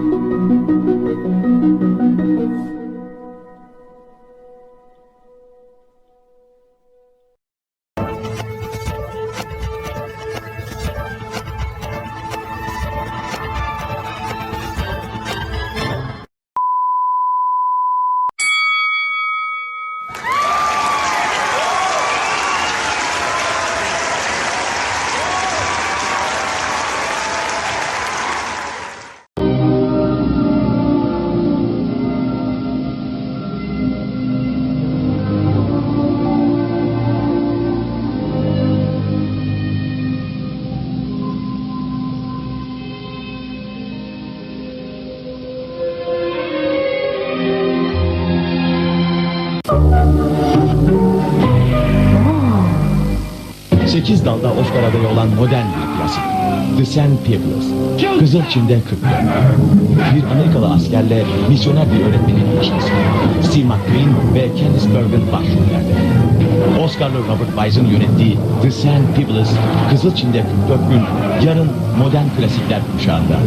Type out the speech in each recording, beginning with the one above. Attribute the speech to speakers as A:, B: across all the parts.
A: Thank you. Sekiz dalda Oscar adayı olan modern bir klasik. The Sand Peoples. Kızıl Çin'de 40 Bir Amerikalı askerle misyoner bir öğretmenin ilişkisi. Steve McQueen ve Candice Bergen başrollerde. Oscar'lı Robert Wise'ın yönettiği The Sand Peoples, Kızıl Çin'de 44 gün, yarın modern klasikler kuşağında.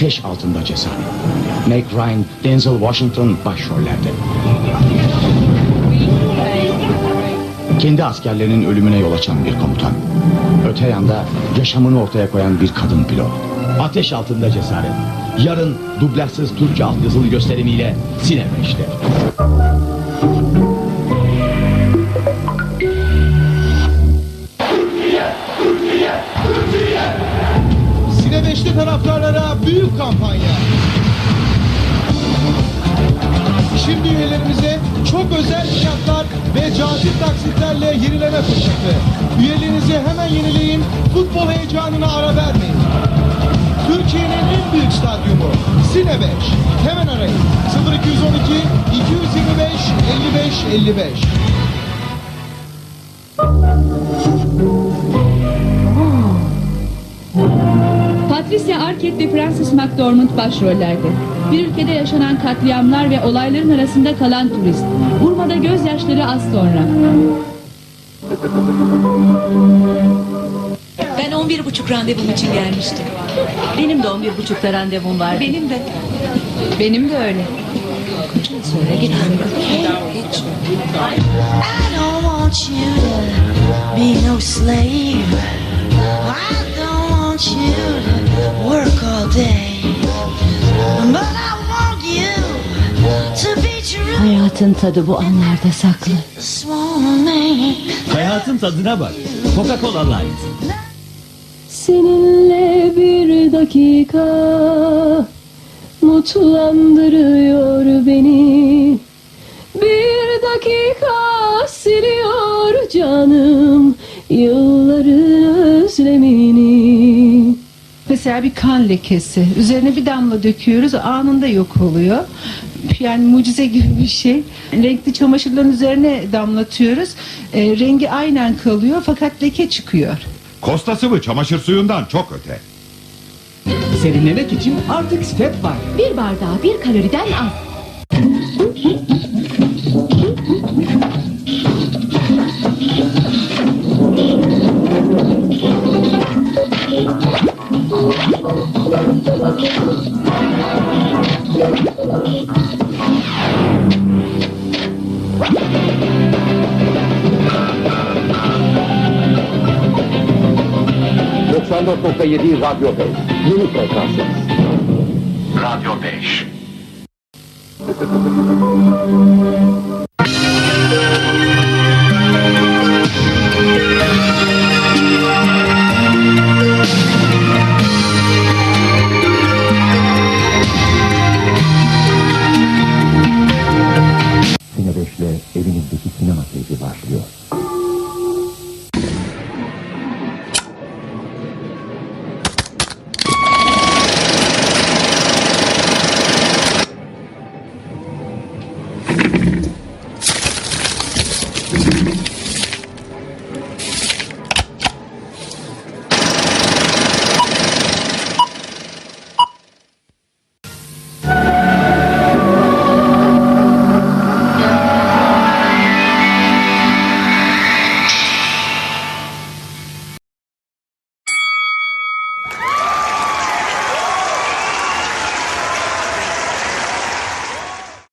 A: Ateş altında cesaret. Meg Ryan, Denzel Washington başrollerde. Kendi askerlerinin ölümüne yol açan bir komutan. Öte yanda yaşamını ortaya koyan bir kadın pilot. Ateş altında cesaret. Yarın dublajsız Türkçe altyazılı gösterimiyle Sine
B: taksitlerle yenileme fırsatı. Üyeliğinizi hemen yenileyin, futbol heyecanına ara vermeyin. Türkiye'nin en büyük stadyumu Sine 5. Hemen arayın. 0212 225 55 55.
C: Patricia Arquette ve Francis McDormand başrollerde. Bir ülkede yaşanan katliamlar ve olayların arasında kalan turist. Vurmada gözyaşları az sonra.
D: Ben 11 buçuk randevum için gelmiştim.
E: Benim de 11 buçukta randevum var.
D: Benim de.
C: Benim de öyle.
D: Söyle git. Hiç.
F: I don't want you to be no slave.
E: Hayatın tadı bu anlarda saklı.
A: Hayatın tadına bak. Coca-Cola Light.
E: Seninle bir dakika mutlandırıyor beni. Bir dakika siliyor canım yılların özlemini.
G: Mesela bir kan lekesi. Üzerine bir damla döküyoruz anında yok oluyor. Yani mucize gibi bir şey. Renkli çamaşırların üzerine damlatıyoruz. E, rengi aynen kalıyor fakat leke çıkıyor.
H: Kosta sıvı çamaşır suyundan çok öte.
I: Serinlemek için artık step var.
E: Bir bardağı bir kaloriden az.
A: Radyo 5. Yeni frekansınız.
H: Radyo 5.
A: Thank you.